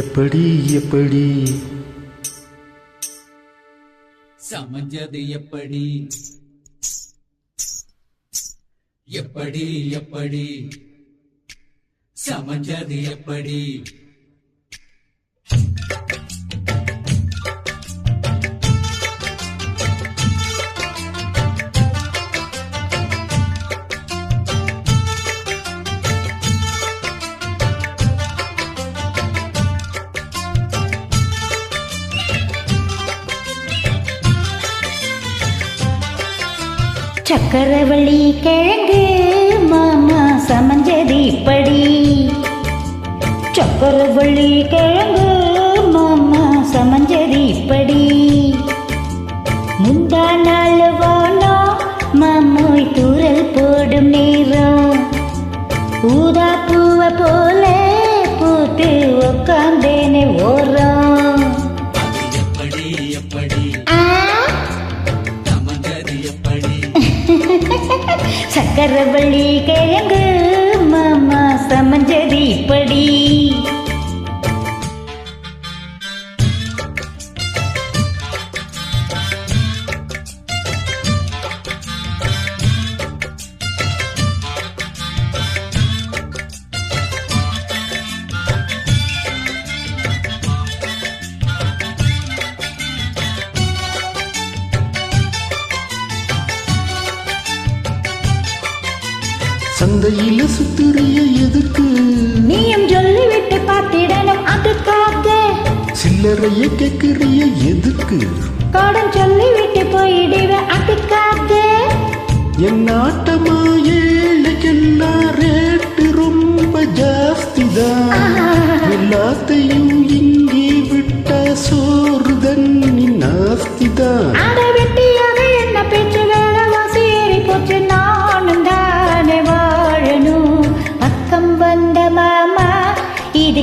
எப்படி எப்படி? சமஞ்சது எப்படி? எப்படி எப்படி? சமஞ்சது எப்படி? சக்கரவள்ளி கிழங்கு மாமா சமஞ்சது இப்படி சக்கரவள்ளி கிழங்கு மாமா சமஞ்சது இப்படி முந்தா நாள் சக்கரவள்ளி கிழங்கு சந்தையில சுத்துறிய எதுக்கு நீயும் சொல்லிவிட்டு பார்த்திடணும் அதுக்காக. சில்லறைய கேக்குறிய எதுக்கு கடன் சொல்லிவிட்டு போயிடுவேன் அதுக்காக. என் நாட்டமா ஏழைக்கெல்லாம்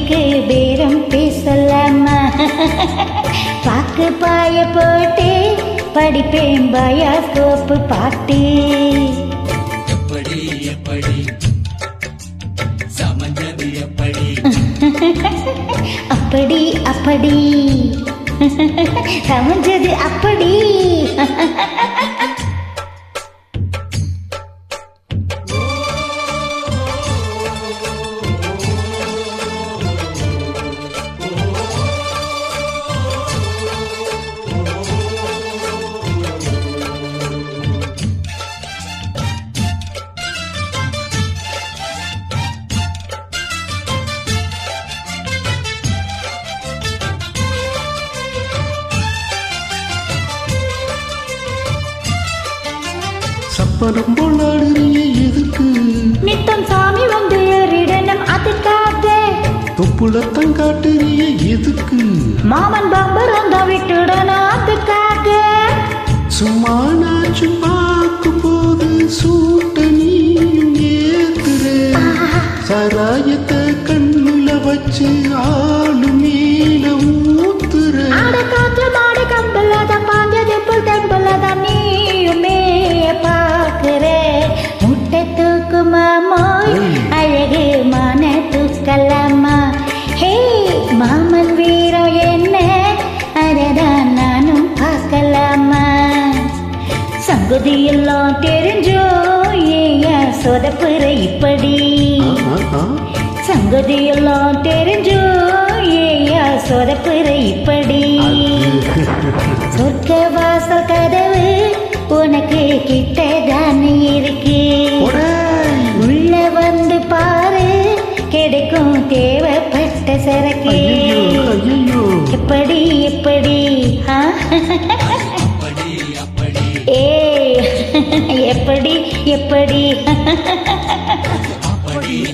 இதுக்கு பேரம் பேசலாமா? பாக்கு பாய போட்டு படிப்பேன் பயாஸ்கோப்பு பாட்டு எப்படி எப்படி? சமஞ்சது எப்படி? அப்படி அப்படி. சமைஞ்சது அப்படி. சப்பனம் போலாடுறிய எதுக்கு நித்தம் சாமி வந்து ஏறிடணும் அதுக்காக தொப்புளத்தம் காட்டுறிய எதுக்கு மாமன் பம்பரம் தான் விட்டுடணும் அதுக்காக சும்மா நாச்சும் பார்க்கும் போது சூட்ட நீயும் ஏத்துற. சாராயத்தை சங்குதி எல்லாம் தெரிஞ்சோ ஏயா சொதப்புற இப்படி? ஆ, ஆ. சங்கதி எல்லாம் தெரிஞ்சோ ஏயா சொதப்புற இப்படி? சொர்க்க வாசல் கதவு உனக்கு கிட்டதானே இருக்கு.